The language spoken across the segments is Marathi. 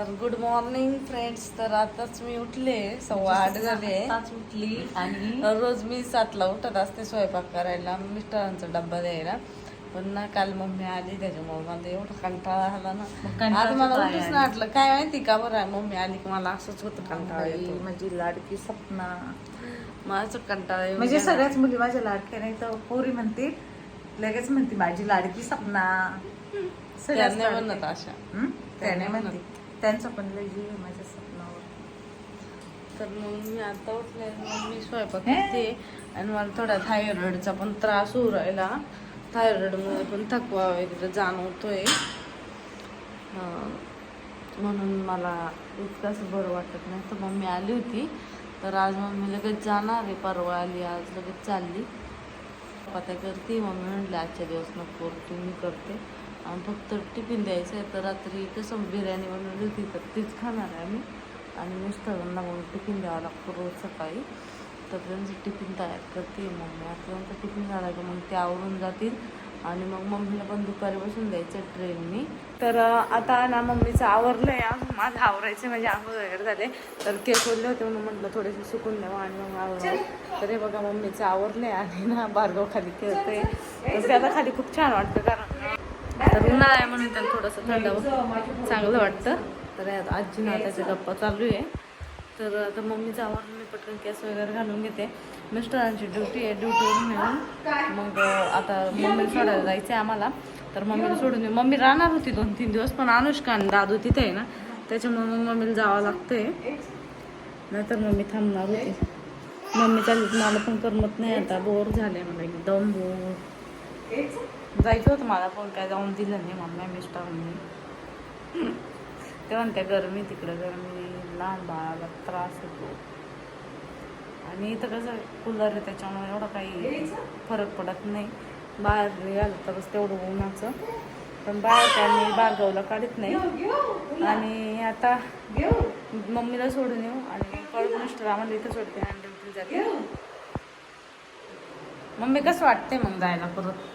तर गुड मॉर्निंग फ्रेंड्स तर आताच मी उठले सव्वा आठ झाले. उठली आणि रोज मी सातला उठत असते स्वयंपाक करायला. मिस्टरांचा डब्बा द्यायला. पण ना काल मम्मी आली त्याच्यामुळे मला एवढा कंटाळा आला ना. आज मला उठूच. नाही वाटलं काय माहिती का बरं मम्मी आली की मला असंच होतं कंटाळा येतो. माझी लाडकी सपना. माझं कंटाळा म्हणजे. सगळ्याच मुली माझ्या लाडक्या नाही तर पोरी म्हणते लगेच म्हणते माझी लाडकी सपना. लाडक्या. म्हणत अशा? त्या त्या नाही नाही म्हणते. त्यांचं पण लय जीव आहे माझ्या सपनावर तर मग मी आता उठले मग मी स्वयंपाक? करते. आणि मला थोडा थायरॉइडचा पण त्रास होऊ राहिला. थायरॉइडमुळे पण थकवा वगैरे जाणवतोय. म्हणून मला इतकंच बरं वाटत नाही. तर मम्मी आली होती. तर आज मम्मी लगेच जाणार आहे. परवा आली आज लगेच चालली. चपात्या करते? मम्मी म्हटले आजच्या दिवस नको करू, तू मी करते. आणि फक्त टिफिन द्यायचं आहे तर रात्री कसं बिर्याणी बनवली होती तर तीच खाणार आहे आम्ही. आणि मिस्टरांना म्हणून टिफिन द्यावा लागतो रोज सकाळी. तर त्यांचं टिफिन तयार करते. मम्मी आता टिफिन झाला का मग ते आवरून जातील. आणि मग मम्मीला पण दुपारी बसून द्यायचं ट्रेननी. तर आता ना मम्मीचं आवरलं आहे माझं आवरायचं म्हणजे आंघोळ वगैरे झाले. तर ते ओरले होते म्हणून म्हटलं थोडेसे सुकून द्यावं आणि मग आवरलं तर हे बघा मम्मीचं आवरलं आहे आणि ना बारगाव खाली खेळते तर त्याला खाली खूप छान वाटतं कारण तर उन्हाळा आहे म्हणून त्याला थोडंसं थंड चांगलं वाटतं. तर आजी ना गप्पा चालू आहे. तर आता मम्मी जावं मी पटकन केस वगैरे घालून घेते. मिस्टरांची ड्युटी आहे ड्युटीवरून मिळून मग आता मम्मीला सोडायला जायचं आहे आम्हाला. तर मम्मीला सोडून येऊ मम्मी राहणार होती दोन तीन दिवस पण अनुष्का आणि दादू तिथे आहे ना. त्याच्यामुळे मग मम्मीला जावं लागतंय. नाहीतर मम्मी थांबणार होती. मम्मी चालली मला पण करमत नाही आता. बोर झाले मला एकदम. बोर जायचं होतं मला पण काय जाऊन दिलं नाही मम्मी मिस्टरांनी ते म्हणते गरमी तिकडं गरमी लहान बाळाला त्रास होतो. आणि इथं कसं कूलर आहे त्याच्यामुळे एवढं काही फरक पडत नाही. बाहेर निघालं तरच तेवढं उन्हाचं. पण बाहेर काय मी बारगावला काढत नाही. आणि आता मम्मीला सोडून येऊ आणि परत मिस्टर आम्हाला इथं सोडते. आणि जाते मम्मी कसं वाटते मग जायला परत?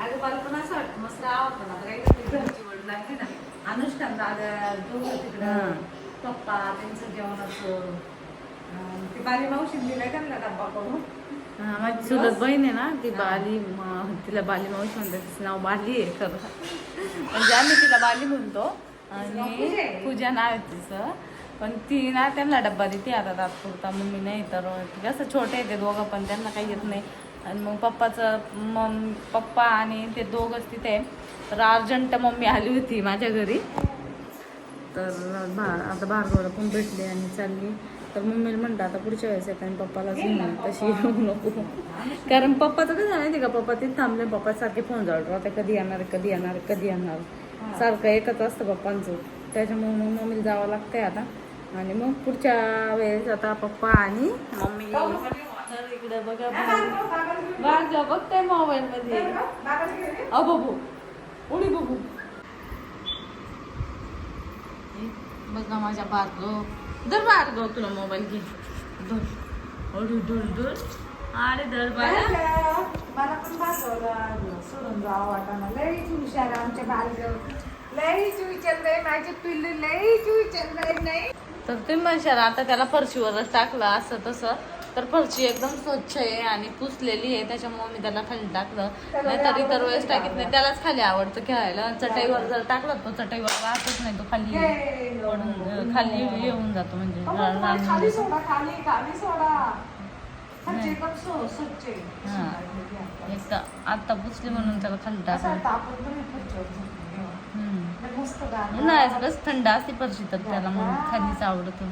अगं मला पण असं वाटतं मस्त आवडतं ना काही नाही, घरची वड लागली ना? अनुष्का दादा दोघं तिकडं. पप्पा त्यांचं ती बाली मावशी दिलाय का ना डब्बा करून. माझी चुलत बहीण आहे ना ती बाली तिला बाली मावशी म्हणतात तिचं नाव बाली आहे खरं. म्हणजे आम्ही तिला बाली म्हणतो. आणि पूजा नाव आहे तिचं. पण ती ना त्यांना डब्बा देते आता तात्पुरता मम्मी नाही तर ते कसं छोटे आहे ते दोघं पण त्यांना काही येत नाही. आणि मग पप्पाचं मम पप्पा आणि ते दोघंच तिथे. तर अर्जंट मम्मी आली होती माझ्या घरी. तर भा आता भार्गवला पण भेटले आणि चालली. तर मम्मीला म्हणलं आता पुढच्या वेळेस येत आणि पप्पालाच घेऊन तशी येऊ नको. कारण पप्पाचं कसं माहिती का? पप्पा तिथे थांबले पप्पा सारखे फोन जवळ राहते. कधी येणार कधी येणार कधी येणार. सारखं एकच असतं पप्पांचं. त्याच्यामुळे मग मम्मीला जावं लागतंय आता. आणि मग पुढच्या वेळेस आता पप्पा आणि मम्मी इकडे बघा. भार्गव बघताय मोबाईल मध्ये. अ बघू. उडी बघू. बघा माझ्या भार्गव धर भार्गव तुला मोबाईल घे. धर. अडू डुल डुल अरे धर बाळा. मला पण भागवलं सोडून जावं वाटाणा लईच हुशार आमच्या लईच विचारलंय माझे पिल्लू लईच विचारलंय नाही. तर तुम्ही म्हणशाल आता त्याला फरशीवरच टाकलं असं तसं. तर फरशी एकदम स्वच्छ आहे आणि पुसलेली आहे त्याच्यामुळे मी त्याला खाली टाकलं. नाहीतर इतर वेळेस टाकीत नाही त्यालाच खाली आवडतं खेळायला. चटईवर जर टाकलं तो चटईवर राहतच नाही तो खाली खाली येऊन जातो म्हणजे आता पुसली म्हणून त्याला खाली टाकलं. आपण पण हे. थंड असते फरशी तर त्याला मग खालीच आवडतं.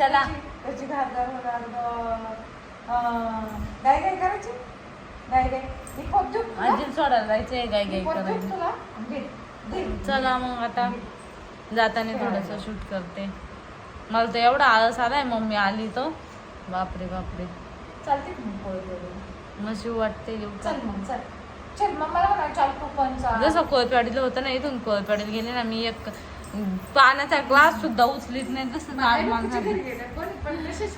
चला. त्याची- गारगार होणार? गाय गाय करायची? गाय गाय. खोप सोडायला जायचंय तुला? चला मग आता. जाताना थोडंसं शूट करते. मला तर एवढा आळस आलाय मम्मी आली तो बापरे बापरे. चालते मग? मशी वाटते येऊ? चल मग चल. चल मग मला म्हणा चाल कुपनचा जसं कोळपेवाडीला होतं ना इथून कोळपेवाडीला गेले ना मी एक पाण्याचा ग्लास सुद्धा उचलीत नाही तसं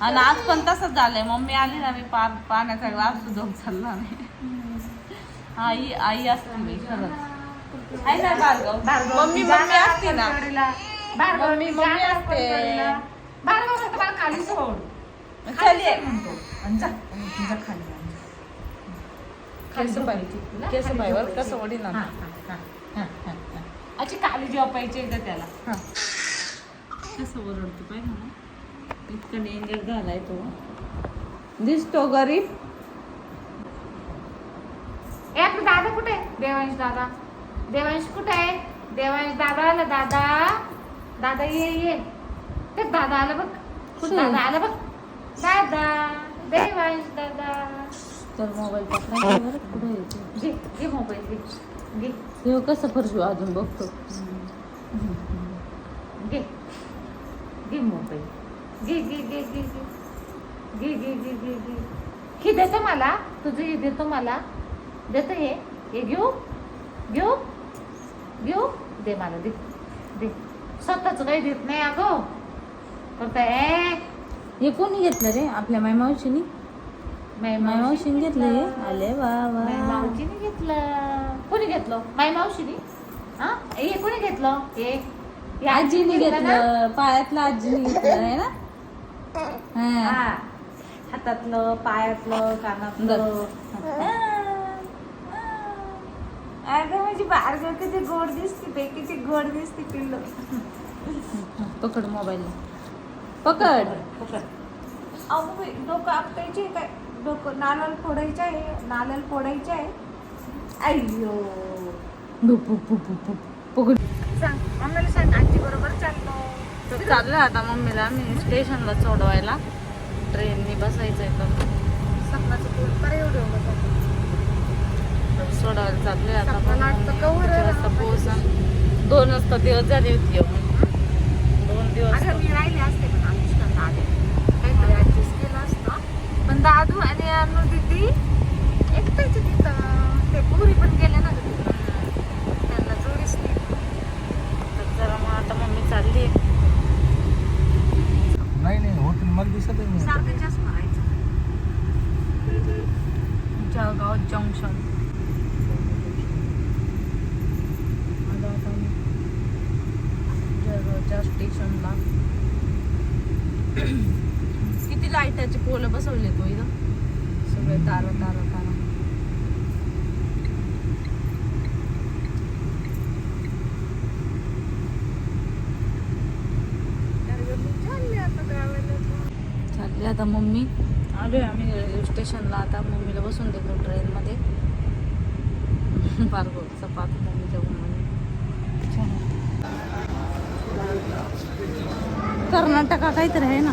आणि आज पण तसंच झालंय. मम्मी आली ना मी पा पाण्याचा ग्लास सुद्धा उचलला नाही. आई आई असते मी खरंच. आहे ना भार्गव? मम्मी मम्मी असते ना? मम्मी मम्मी असते. भार्गव खाली सोड. चलिये म्हणतो. खाली. केस कसं वडी ना अशी खाली झोपायची आहे का त्याला. हा. कसं ओरडतो पाय ना इतका डेंजर झालाय तो. दिसतो गरीब. ए आपला दादा कुठे? आहे देवांश दादा. देवांश कुठे? आहे देवांश दादा आला दादा. दादा ये ये. ते दादा आला बघ. कुठे. दादा आला बघ. दादा देवांश दादा. तर मोबाईल बरं. कुठे मोबाईल घे. हे कसं फरशी अजून बघतो. घे. घे मोबाईल. घे घे घे घे घे. घे घे घे घे घे. हे देतो मला. तुझं हे देतो मला. देतो हे. हे घेऊ. घेऊ. घेऊ. दे मला दे. दे. स्वतःच काही देत नाही अगं. फक्त ए हे कोणी घेतलं रे? आपल्या माय मावशीनी? माय मावशीने घेतलं. आले वा माय वा मावशीने घेतलं. कोणी घेतलं? माय मावशीने? हा? हे कोणी घेतलं? हे हे आजीने घेतलं पायातलं आजीने घेतलं आहे ना? हा. हा. हातातलं पायातलं कानातलं. अगं माझी बारगं किती गोड दिसते ते किती गोड दिसते पिल्लू. पकड मोबाईल पकड. अहो बाई, डोकं आपटायचे काय? डोकं नालाल फोडायचं आहे नालाल फोडायचं आहे. पकड सांग मम्मीला सांग आजी बरोबर चाललो तर चाललोय आता मम्मीला मी स्टेशनला सोडवायला. ट्रेननी बसायचंय तर सपनाचं फुल पर एवढं. सोडवायला चाललोय आता दोन वाजता दिवस झाले होती येऊन. दोन दिवस अगं मी राहिले असते पण अनुष्कांना आले काहीतरी ऍडजस्ट केलं असतं पण दादू आणि अनु दिदी एकटाच तिथं ते पुरी पण गेले ना गं तिथं. त्यांना जोडीच नाही तर जरा मग आता मम्मी चालली नाही नाही हॉटेल मला दिसत नाही. चष्मा जळगाव जंक्शन आता मी जळगावच्या स्टेशनला किती लाईटाचे पोल बसवले तो इथं? सगळे तार तार तार चालली आता मम्मी? आलोय आम्ही रेल्वे स्टेशनला. आता मम्मीला बसून देतो ट्रेनमध्ये. पार्गोचा पात मम्मीच्या घुमून कर्नाटका काहीतरी आहे ना.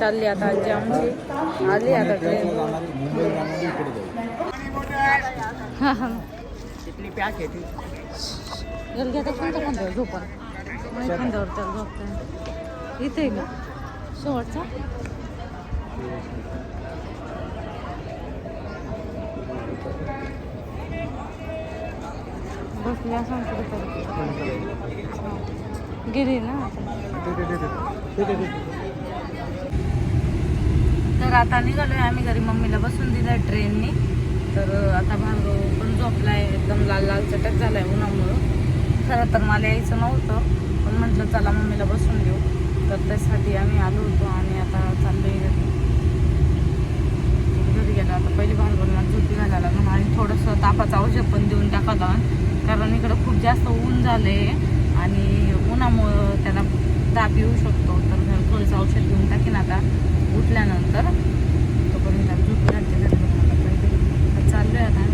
चालली आता आजी आमची. आली आता ट्रेन. हा हा गेल घ्या तर कोणत्या खांद्यावर झोपण माझ्या खांद्यावर तर झोपताय इथे आहे का? शेवटचा? बसली असं कुठेतरी हो. गेली ना? तर आता निघालोय आम्ही घरी. मम्मीला बसून दिलं ट्रेननी तर आता भाजीला एकदम लाल लाल चटक झाला आहे उन्हामुळं. खरं तर मला यायचं नव्हतं पण म्हटलं चला मम्मीला बसून देऊ तर त्यासाठी आम्ही आलो होतो आणि आता चाललोय घरी. गेला आता पहिली भांडवल बोलणार झोपी घालायला म्हणून आणि थोडंसं तापाचं औषध पण देऊन टाकायला कारण इकडं खूप जास्त ऊन झालं आहे आणि उन्हामुळं त्याला ताप येऊ शकतो. तर घर थोडंसं औषध देऊन टाकेन आता उठल्यानंतर. तोपर्यंत झोपी घालते चाललो आहे आता.